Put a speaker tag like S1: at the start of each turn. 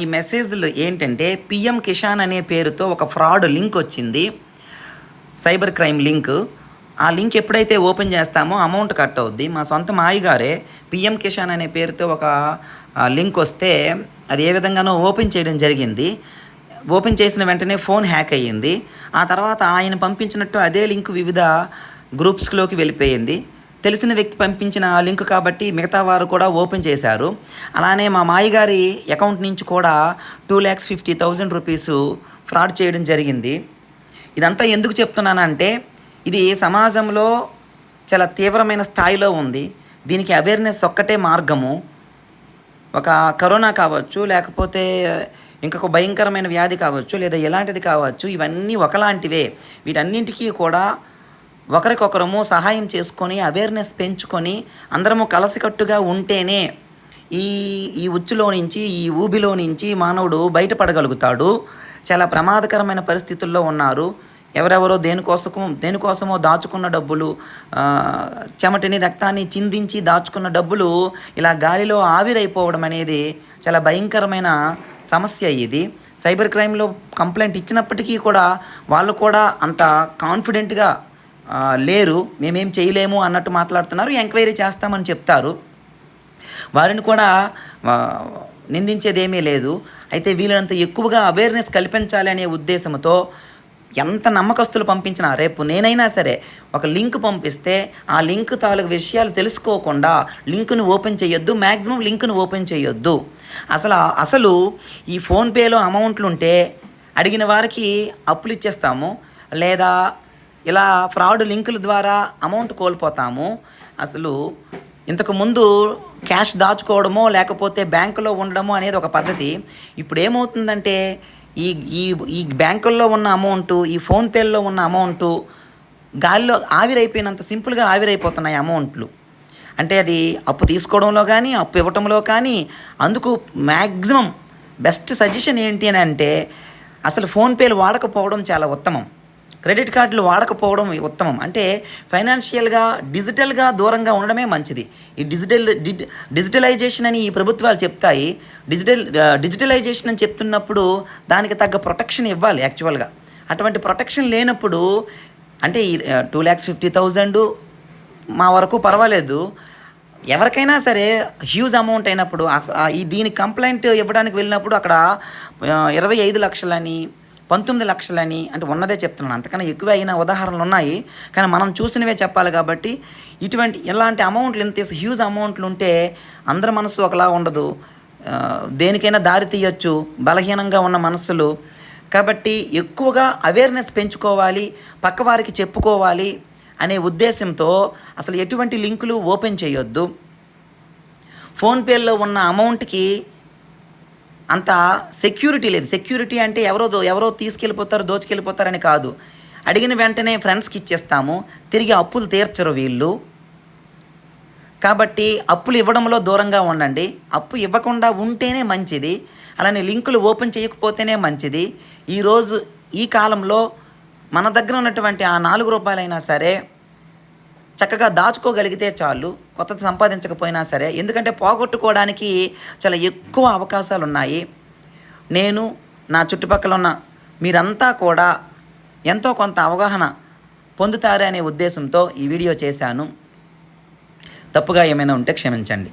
S1: ఈ మెసేజ్లు ఏంటంటే పిఎం కిషాన్ అనే పేరుతో ఒక ఫ్రాడ్ లింక్ వచ్చింది. Cyber crime link. ఆ లింక్ ఎప్పుడైతే ఓపెన్ చేస్తామో అమౌంట్ కట్ అవుద్ది. మా సొంత మాయగారే పిఎం కిషాన్ అనే పేరుతో ఒక లింక్ వస్తే అది ఏ విధంగానో ఓపెన్ చేయడం జరిగింది. ఓపెన్ చేసిన వెంటనే ఫోన్ హ్యాక్ అయ్యింది. ఆ తర్వాత ఆయన పంపించినట్టు అదే లింక్ వివిధ గ్రూప్స్లోకి వెళ్ళిపోయింది. తెలిసిన వ్యక్తి పంపించిన లింక్ కాబట్టి మిగతా వారు కూడా ఓపెన్ చేశారు. అలానే మా మాయగారి అకౌంట్ నుంచి కూడా two lakhs fifty thousand rupees fraud చేయడం జరిగింది. ఇదంతా ఎందుకు చెప్తున్నానంటే ఇది సమాజంలో చాలా తీవ్రమైన స్థాయిలో ఉంది. దీనికి అవేర్నెస్ ఒక్కటే మార్గము. ఒక కరోనా కావచ్చు లేకపోతే ఇంకొక భయంకరమైన వ్యాధి కావచ్చు లేదా ఎలాంటిది కావచ్చు ఇవన్నీ ఒకలాంటివే. వీటన్నింటికీ కూడా ఒకరికొకరము సహాయం చేసుకొని అవేర్నెస్ పెంచుకొని అందరము కలసికట్టుగా ఉంటేనే ఈ ఈ ఉచ్చులో నుంచి ఈ ఊబిలో నుంచి మానవుడు బయటపడగలుగుతాడు. చాలా ప్రమాదకరమైన పరిస్థితుల్లో ఉన్నారు. ఎవరెవరో దేనికోసమో దేనికోసమో దాచుకున్న డబ్బులు చెమటిని రక్తాన్ని చిందించి దాచుకున్న డబ్బులు ఇలా గాలిలో ఆవిరైపోవడం అనేది చాలా భయంకరమైన సమస్య ఇది. సైబర్ క్రైమ్లో కంప్లైంట్ ఇచ్చినప్పటికీ కూడా వాళ్ళు కూడా అంత కాన్ఫిడెంట్గా లేరు మేమేం చేయలేము అన్నట్టు మాట్లాడుతున్నారు ఎంక్వైరీ చేస్తామని చెప్తారు. వారిని కూడా నిందించేదేమీ లేదు. అయితే వీళ్ళంత ఎక్కువగా అవేర్నెస్ కల్పించాలి అనే ఉద్దేశంతో ఎంత నమ్మకస్తులు పంపించినా రేపు నేనైనా సరే ఒక లింక్ పంపిస్తే ఆ లింక్ తాలూకు విషయాలు తెలుసుకోకుండా లింక్ను ఓపెన్ చేయొద్దు మ్యాక్సిమం లింక్ను ఓపెన్ చేయొద్దు. అసలు అసలు ఈ ఫోన్పేలో అమౌంట్లు ఉంటే అడిగిన వారికి అప్పులు ఇచ్చేస్తాము లేదా ఇలా ఫ్రాడ్ లింకుల ద్వారా అమౌంట్ కోల్పోతాము. అసలు ఇంతకుముందు క్యాష్ దాచుకోవడమో లేకపోతే బ్యాంకులో ఉండడమో అనేది ఒక పద్ధతి. ఇప్పుడు ఏమవుతుందంటే ఈ ఈ ఈ బ్యాంకుల్లో ఉన్న అమౌంట్ ఈ ఫోన్పేల్లో ఉన్న అమౌంట్ గాలిలో ఆవిరైపోయినంత సింపుల్గా ఆవిరైపోతున్నాయి అమౌంట్లు. అంటే అది అప్పు తీసుకోవడంలో కానీ అప్పు ఇవ్వటంలో కానీ అందుకు మ్యాక్సిమం బెస్ట్ సజెషన్ ఏంటి అని అంటే అసలు ఫోన్పేలు వాడకపోవడం చాలా ఉత్తమం. క్రెడిట్ కార్డులు వాడకపోవడం ఉత్తమం. అంటే ఫైనాన్షియల్గా డిజిటల్గా దూరంగా ఉండడమే మంచిది. ఈ డిజిటల్ డిజిటలైజేషన్ అని ఈ ప్రభుత్వాలు చెప్తాయి. డిజిటల్ డిజిటలైజేషన్ అని చెప్తున్నప్పుడు దానికి తగ్గ ప్రొటెక్షన్ ఇవ్వాలి యాక్చువల్గా. అటువంటి ప్రొటెక్షన్ లేనప్పుడు అంటే ఈ టూ ల్యాక్స్ ఫిఫ్టీ థౌజండ్ మా వరకు పర్వాలేదు. ఎవరికైనా సరే హ్యూజ్ అమౌంట్ అయినప్పుడు ఈ దీని కంప్లైంట్ ఇవ్వడానికి వెళ్ళినప్పుడు అక్కడ ఇరవై ఐదు లక్షలని పంతొమ్మిది లక్షలని అంటే ఉన్నదే చెప్తున్నాను. అంతకన్నా ఎక్కువ అయిన ఉదాహరణలు ఉన్నాయి కానీ మనం చూసినవే చెప్పాలి కాబట్టి ఇటువంటి ఇలాంటి అమౌంట్లు ఇంత హ్యూజ్ అమౌంట్లు ఉంటే అందరి మనసు ఒకలా ఉండదు. దేనికైనా దారి తీయొచ్చు బలహీనంగా ఉన్న మనస్సులు. కాబట్టి ఎక్కువగా అవేర్నెస్ పెంచుకోవాలి పక్కవారికి చెప్పుకోవాలి అనే ఉద్దేశంతో అసలు ఎటువంటి లింకులు ఓపెన్ చేయొద్దు. ఫోన్పేలో ఉన్న అమౌంట్కి అంత సెక్యూరిటీ లేదు. సెక్యూరిటీ అంటే ఎవరో ఎవరో తీసుకెళ్ళిపోతారు దోచుకెళ్ళిపోతారని కాదు. అడిగిన వెంటనే ఫ్రెండ్స్కి ఇచ్చేస్తాము. తిరిగి అప్పులు తీర్చరు వీళ్ళు. కాబట్టి అప్పులు ఇవ్వడంలో దూరంగా ఉండండి. అప్పు ఇవ్వకుండా ఉంటేనే మంచిది. అలానే లింకులు ఓపెన్ చేయకపోతేనే మంచిది. ఈరోజు ఈ కాలంలో మన దగ్గర ఉన్నటువంటి ఆ నాలుగు రూపాయలైనా సరే చక్కగా దాచుకోగలిగితే చాలు కొత్తది సంపాదించకపోయినా సరే. ఎందుకంటే పోగొట్టుకోవడానికి చాలా ఎక్కువ అవకాశాలు ఉన్నాయి నేను నా చుట్టుపక్కల ఉన్న మీరంతా కూడా ఎంతో కొంత అవగాహన పొందుతారనే ఉద్దేశంతో ఈ వీడియో చేశాను. తప్పుగా ఏమైనా ఉంటే క్షమించండి.